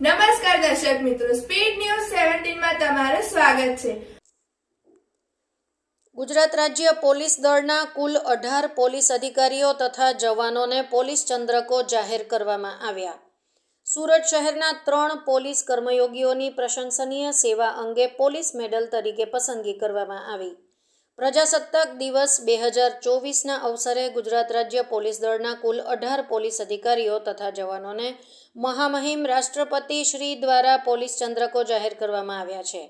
નમસ્કાર દર્શક મિત્રો સ્પીડ ન્યૂઝ સેવન્ટીનમાં તમારું સ્વાગત છે. ગુજરાત રાજ્ય પોલીસ દળના કુલ અઢાર પોલીસ અધિકારીઓ તથા જવાનોને પોલીસ ચંદ્રકો જાહેર કરવામાં આવ્યા. સુરત શહેરના ત્રણ પોલીસ કર્મયોગીઓની પ્રશંસનીય સેવા અંગે પોલીસ મેડલ તરીકે પસંદગી કરવામાં આવી. પ્રજાસત્તાક દિવસ બે હજાર ચોવીસના અવસરે ગુજરાત રાજ્ય પોલીસ દળના કુલ અઢાર પોલીસ અધિકારીઓ તથા જવાનોને મહામહિમ રાષ્ટ્રપતિ શ્રી દ્વારા પોલીસ ચંદ્રકો જાહેર કરવામાં આવ્યા છે.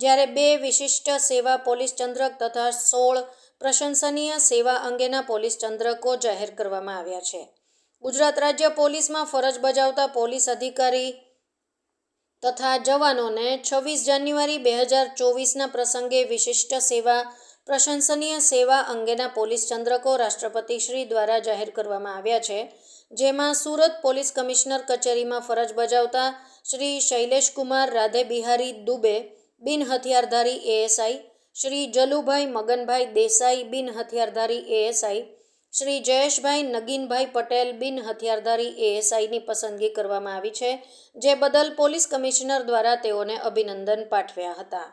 જ્યારે બે વિશિષ્ટ સેવા પોલીસ ચંદ્રક તથા સોળ પ્રશંસનીય સેવા અંગેના પોલીસ ચંદ્રકો જાહેર કરવામાં આવ્યા છે. ગુજરાત રાજ્ય પોલીસમાં ફરજ બજાવતા પોલીસ અધિકારી તથા જવાનોને છવ્વીસ જાન્યુઆરી બે હજાર ચોવીસના પ્રસંગે વિશિષ્ટ સેવા પ્રશંસનીય સેવા અંગેના પોલીસ ચંદ્રકો રાષ્ટ્રપતિ શ્રી દ્વારા જાહેર કરવામાં આવ્યા છે, જેમાં સુરત પોલીસ કમિશનર કચેરીમાં ફરજ બજાવતા શ્રી શૈલેષકુમાર રાધે બિહારી દુબે, બિન હથિયારધારી એએસઆઈ, શ્રી જલુભાઈ મગનભાઈ દેસાઈ, બિન હથિયારધારી એએસઆઈ, શ્રી જયેશભાઈ નગીનભાઈ પટેલ, બિન હથિયારધારી એએસઆઈની પસંદગી કરવામાં આવી છે, જે બદલ પોલીસ કમિશનર દ્વારા તેઓને અભિનંદન પાઠવ્યા હતા.